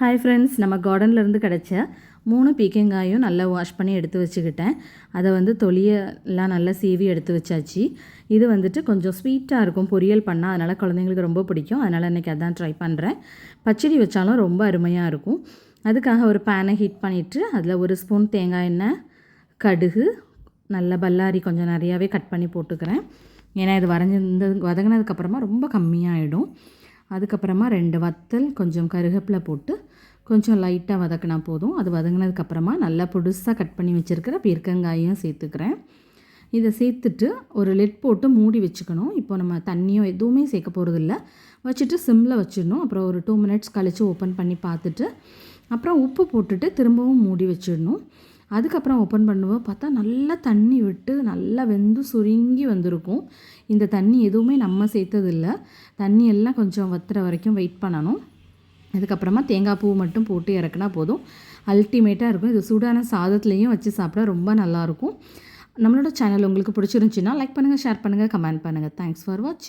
Hi friends நம்ம கார்டன்லேருந்து கிடச்ச மூணு பீக்கங்காயும் நல்லா வாஷ் பண்ணி எடுத்து வச்சுக்கிட்டேன். அதை வந்து தொலியெல்லாம் நல்லா சீவி எடுத்து வச்சாச்சு. இது வந்துட்டு கொஞ்சம் ஸ்வீட்டாக இருக்கும் பொரியல் பண்ணால் அதனால் குழந்தைங்களுக்கு ரொம்ப பிடிக்கும். அதனால் இன்றைக்கி அதான் ட்ரை பண்ணுறேன் பச்சடி வச்சாலும் ரொம்ப அருமையாக இருக்கும். அதுக்காக ஒரு பேனை ஹீட் பண்ணிவிட்டு அதில் ஒரு ஸ்பூன் தேங்காய் எண்ணெய் கடுகு நல்ல பல்லாரி கொஞ்சம் நிறையாவே கட் பண்ணி போட்டுக்கிறேன். ஏன்னா இது வரைஞ்சிருந்தது வதங்கினதுக்கப்புறமா ரொம்ப கம்மியாகிடும் அதுக்கப்புறமா ரெண்டு வத்தல் கொஞ்சம் கருகப்பில் போட்டு கொஞ்சம் லைட்டாக வதக்கினா போதும். அது வதங்கினதுக்கப்புறமா நல்லா புதுசாக கட் பண்ணி வச்சுருக்கிற பீர்க்கங்காயும் சேர்த்துக்கிறேன். இதை சேர்த்துட்டு ஒரு லெட் போட்டு மூடி வச்சுக்கணும். இப்போ நம்ம தண்ணியோ எதுவுமே சேர்க்க போகிறதில்ல வச்சுட்டு சிம்மில் வச்சிடணும். அப்புறம் ஒரு டூ மினிட்ஸ் கழித்து ஓப்பன் பண்ணி பார்த்துட்டு அப்புறம் உப்பு போட்டுட்டு திரும்பவும் மூடி வச்சிடணும். அதுக்கப்புறம் ஓப்பன் பண்ணுவோம் பார்த்தா நல்லா தண்ணி விட்டு நல்லா வெந்து சுருங்கி வந்திருக்கும். இந்த தண்ணி எதுவுமே நம்ம சேர்த்ததில்ல. தண்ணி எல்லாம் கொஞ்சம் வத்துற வரைக்கும் வெயிட் பண்ணணும். அதுக்கப்புறமா தேங்காய் பூ மட்டும் போட்டு இறக்குனா போதும். அல்டிமேட்டாக இருக்கும். இது சூடான சாதத்துலேயும் வச்சு சாப்பிட ரொம்ப நல்லாயிருக்கும் நம்மளோட சேனல் உங்களுக்கு பிடிச்சிருந்துச்சின்னா லைக் பண்ணுங்கள் ஷேர் பண்ணுங்கள் கமெண்ட் பண்ணுங்கள் தேங்க்ஸ் ஃபார் வாட்சிங்